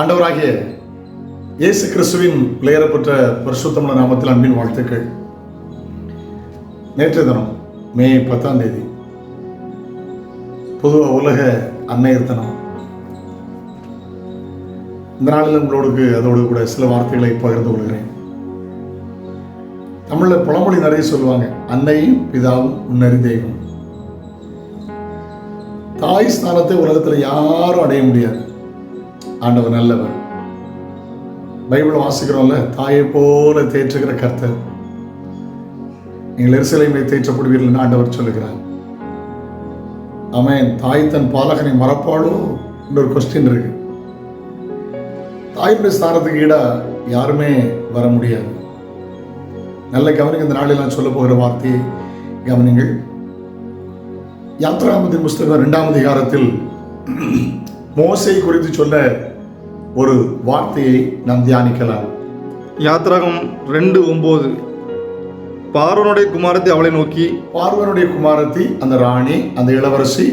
ஆண்டவராகிய இயேசு கிறிஸ்துவின் விளையாடப்பட்ட பரிசுத்தமுள்ள நாமத்தில் அன்பின் வாழ்த்துக்கள். நேற்று தினம் மே பத்தாம் தேதி பொதுவாக உலக அன்னையர் தினம். இந்த நாளில் உங்களோடு அதோடு கூட சில வார்த்தைகளை பகிர்ந்து கொள்கிறேன். தமிழில் பழமொழி நிறைய சொல்லுவாங்க அன்னையும் பிதாவும் முன்னறி தெய்வம். தாய் ஸ்தானத்தை உலகத்தில் யாரும் அடைய முடியாது. ஆண்டவர் நல்லவர். பைபிள் வாசிக்கிறோம்ல தாயை போல தேற்றுகிற கர்த்தர். நீங்கள் எரிசலைமை தேற்றப்படுவீர்கள் ஆண்டவர் சொல்லுகிறார். அவன் தாய் தன் பாலகனை மறப்பாளோ இன்னொரு ஒரு கொஸ்டின் இருக்கு. தாயுடைய ஸ்தானத்துக்கு ஈடா யாருமே வர முடியாது. நல்ல கவனிங்க இந்த நாளில் நான் சொல்ல போகிற வார்த்தையை கவனிங்கள். யாத்ராமத்தின் புஸ்தகம் ரெண்டாம் அதிகாரத்தில் மோசை குறித்து சொல்ல ஒரு வார்த்தையை நாம் தியானிக்கலாம். யாத்ராகம் ரெண்டு ஒம்பது. பார்வனுடைய குமாரத்தை அவளை நோக்கி பார்வனுடைய குமாரத்தி அந்த ராணி அந்த இளவரசி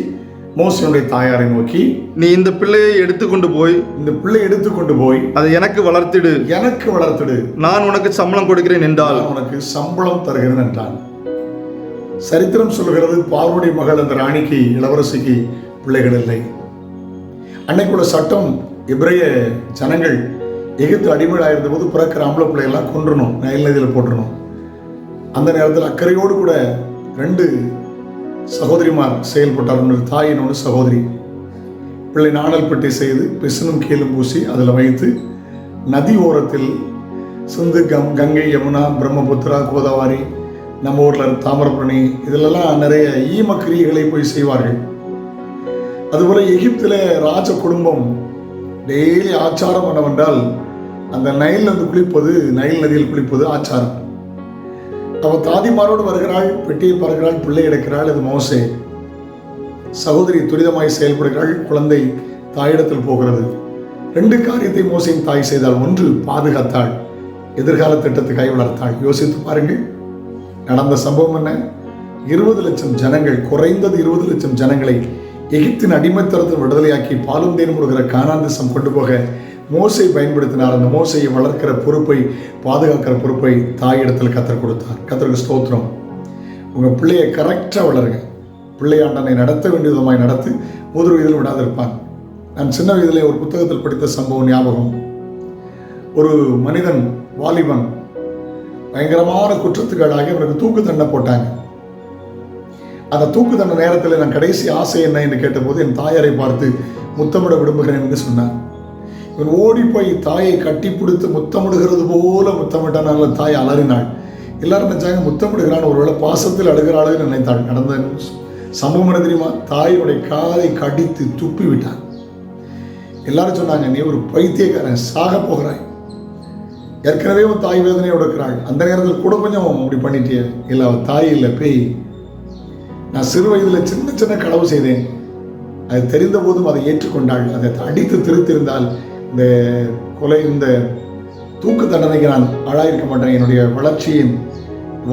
மோசனுடைய தாயாரை நோக்கி நீ இந்த பிள்ளையை எடுத்துக்கொண்டு போய் இந்த பிள்ளை எடுத்துக்கொண்டு போய் அதை எனக்கு வளர்த்திடு. எனக்கு வளர்த்துடு. நான் உனக்கு சம்பளம் கொடுக்கிறேன் என்றால் உனக்கு சம்பளம் தருகிறேன் என்றான். சரித்திரம் சொல்லுகிறது பார்வனுடைய மகள் அந்த ராணிக்கு இளவரசிக்கு பிள்ளைகள் இல்லை. அன்னைக்குள்ள சட்டம் இப்ரைய ஜனங்கள் எகிப்து அடிமையாக இருந்தபோது பிறக்கிற ஆம்பளை பிள்ளைகள்லாம் கொன்றணும் நயல் நதியில் போட்டுறணும். அந்த நேரத்தில் அக்கறையோடு கூட ரெண்டு சகோதரிமார் செயல்பட்டார். ஒன்று தாய் இன்னொன்று சகோதரி. பிள்ளை நாணல் பெட்டி செய்து பிசுனும் கீழும் பூசி அதில் வைத்து நதி ஓரத்தில் சிந்து கம் கங்கை யமுனா பிரம்மபுத்திரா கோதாவரி நம்ம ஊரில் தாமிரபரணி இதிலெல்லாம் நிறைய ஈமக்கிரியைகளை போய் செய்வார்கள். அதுபோல் எகிப்தில் ராஜ குடும்பம் டெய்லி ஆச்சாரம் என்னவென்றால் அந்த நைல் வந்து குளிப்பது நைல் நதியில் குளிப்பது ஆச்சாரம். அவள் தாதிமாரோடு வருகிறாள் பெட்டியை பறக்கிறாள் பிள்ளை எடுக்கிறாள் அது மோசே. சகோதரி துரிதமாய் செயல்படுகிறாள் குழந்தை தாயிடத்தில் போகிறது. ரெண்டு காரியத்தை மோசையின் தாய் செய்தால் ஒன்று பாதுகாத்தாள் எதிர்கால திட்டத்தை கை வளர்த்தாள். யோசித்து பாருங்கள் நடந்த சம்பவம் என்ன? இருபது லட்சம் ஜனங்கள் குறைந்தது இருபது லட்சம் ஜனங்களை எகிப்தின் அடிமைத்தரத்தை விடுதலையாக்கி பாலும் தேனும் கொடுக்கிற கானான் கொண்டு போக மோசை பயன்படுத்தினார். அந்த மோசையை வளர்க்கிற பொறுப்பை பாதுகாக்கிற பொறுப்பை தாயிடத்தில் கத்தர் கொடுத்தார். கத்தருக்கு ஸ்தோத்திரம். உங்கள் பிள்ளையை கரெக்டாக வளருங்க. பிள்ளையாண்டனை நடத்த வேண்டிய விதமாய் நடத்து ஒரு வயதில் விடாதிருப்பான் நான் சின்ன வயதிலே ஒரு புத்தகத்தில் படித்த சம்பவம் ஞாபகம். ஒரு மனிதன் வாலிபன் பயங்கரமான குற்றத்துக்காளாகி அவனுக்கு தூக்கு தண்டை போட்டாங்க. அந்த தூக்கு தண்டனை நேரத்தில் நான் கடைசி ஆசை என்ன என்று கேட்டபோது என் தாயாரை பார்த்து முத்தமிட விரும்புகிறேன் என்று சொன்னான். இவன் ஓடி போய் தாயை கட்டி பிடித்து முத்தமிடுகிறது போல முத்தமிட்டானால தாய் அலறினாள். எல்லாரும் நினைச்சாங்க முத்தமிடுகிறான் ஒருவேளை பாசத்தில் அழுகிறாள் நினைத்தாள். நடந்த சம்பவம் என்ன தெரியுமா? தாயுடைய காதை கடித்து துப்பி விட்டான். எல்லாரும் சொன்னாங்க நீ ஒரு பைத்தியக்காரன் சாக போகிறாய். ஏற்கனவே உன் தாய் வேதனையை இருக்கிறாள் அந்த நேரத்தில் கூட கொஞ்சம் அப்படி பண்ணிட்டே இல்லை அவள் தாய் இல்லை பேய். நான் சிறு வயதில் சின்ன சின்ன களவு செய்தேன். அது தெரிந்த போதும் அதை ஏற்றுக்கொண்டாள். அதை அடித்து திருத்திருந்தால் இந்த கொலை இந்த தூக்கு தண்டனைக்கு நான் ஆளாயிருக்க மாட்டேன். என்னுடைய வளர்ச்சியின்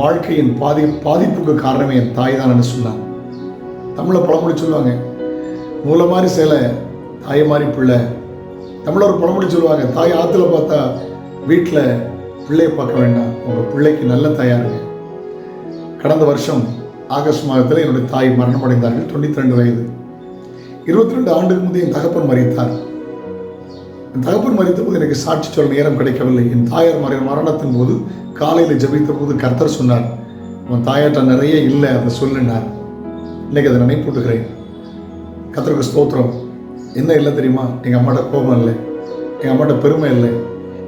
வாழ்க்கையின் பாதி பாதிப்புக்கு காரணமே என் தாய் தான் சொன்னான். தமிழை பழமொழி சொல்லுவாங்க. மூளை மாதிரி சேலை தாய் மாதிரி பிள்ளை. தமிழர் ஒரு பழமொழி சொல்லுவாங்க. தாய் ஆற்றுல பார்த்தா வீட்டில் பிள்ளையை பார்க்க வேண்டாம். உங்கள் பிள்ளைக்கு நல்ல தயாருங்க கடந்த வருஷம் ஆகஸ்ட் மாதத்தில் என்னுடைய தாய் மரணம் அடைந்தார்கள். தொண்ணூற்றி ரெண்டு வயது. இருபத்தி ரெண்டு ஆண்டுக்கு முந்தைய என் தகப்பன் மறித்தார். என் தகப்பன் மறித்த போது எனக்கு சாட்சி சொல்ல நேரம் கிடைக்கவில்லை. என் தாயார் மறை மரணத்தின் போது காலையில் ஜபித்த போது கர்த்தர் சொன்னார் உன் தாயார்ட்ட நிறைய இல்லை அதை சொல்லினார். இன்னைக்கு அதை நினைப்பூட்டுகிறேன். கர்த்தருக்கு ஸ்தோத்திரம். என்ன இல்லை தெரியுமா? எங்கள் அம்மாட்ட கோபம் இல்லை. எங்கள் அம்மாட்ட பெருமை இல்லை.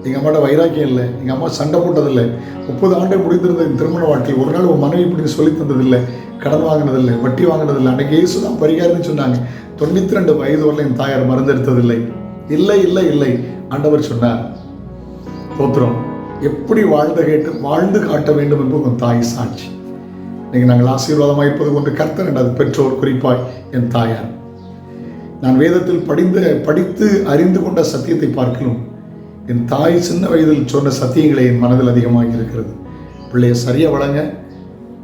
எங்கள் அம்மாட்ட வைராக்கியம் இல்லை. எங்கள் அம்மா சண்டை போட்டதில்லை. முப்பது ஆண்டை முடிந்திருந்த என் திருமண வாழ்க்கை ஒரு நாள் உன் மனைவி இப்படி சொல்லி தந்ததில்லை. கடன் வாங்கினதில்லை வட்டி வாங்கினதில்லை. அன்றைக்கி இயேசு தான் பரிகாரம்னு சொன்னாங்க. தொண்ணூற்றி ரெண்டு வயது வரல என் தாயார் மறந்தெடுத்ததில்லை இல்லை இல்லை இல்லை ஆண்டவர் சொன்னார். தோத்திரம் எப்படி வாழ்ந்த கேட்டு வாழ்ந்து காட்ட வேண்டும் என்பது உன் தாய் சாட்சி. நீங்கள் நாங்கள் ஆசீர்வாதமாக இருப்பது கொண்டு கர்த்தர் என்றது பெற்றோர் குறிப்பாய் என் தாயார். நான் வேதத்தில் படிந்த படித்து அறிந்து கொண்ட சத்தியத்தை பார்க்கணும் என் தாய் சின்ன வயதில் சொன்ன சத்தியங்களை என் மனதில் அதிகமாக இருக்கிறது பிள்ளைய சரியாக வளங்க.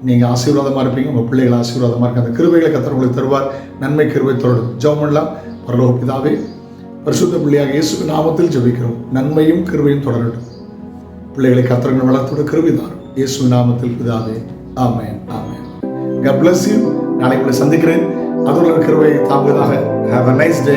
நீங்கள் ஆசீர்வாதமாக இருப்பீங்க. உங்கள் பிள்ளைகள் ஆசீர்வாதமாக இருக்க அந்த கிருபைகளை கத்தர் உங்களுக்கு தருவார். நன்மை கிருபை தொடரும். ஜெபம் பண்ணலாம். பரலோக பிதாவே பரிசுத்த பிள்ளையாக இயேசு நாமத்தில் ஜெபிக்கிறோம். நன்மையும் கிருபையும் தொடரட்டும். பிள்ளைகளை கத்திரங்கள் வளர்த்தோட கிருபிதார் இயேசு நாமத்தில் பிதாவே ஆமேன் ஆமேன். God நாளைக்கு நாளை உங்களை சந்திக்கிறேன். அதோட கிருபை தாங்குவதாக. Have a nice day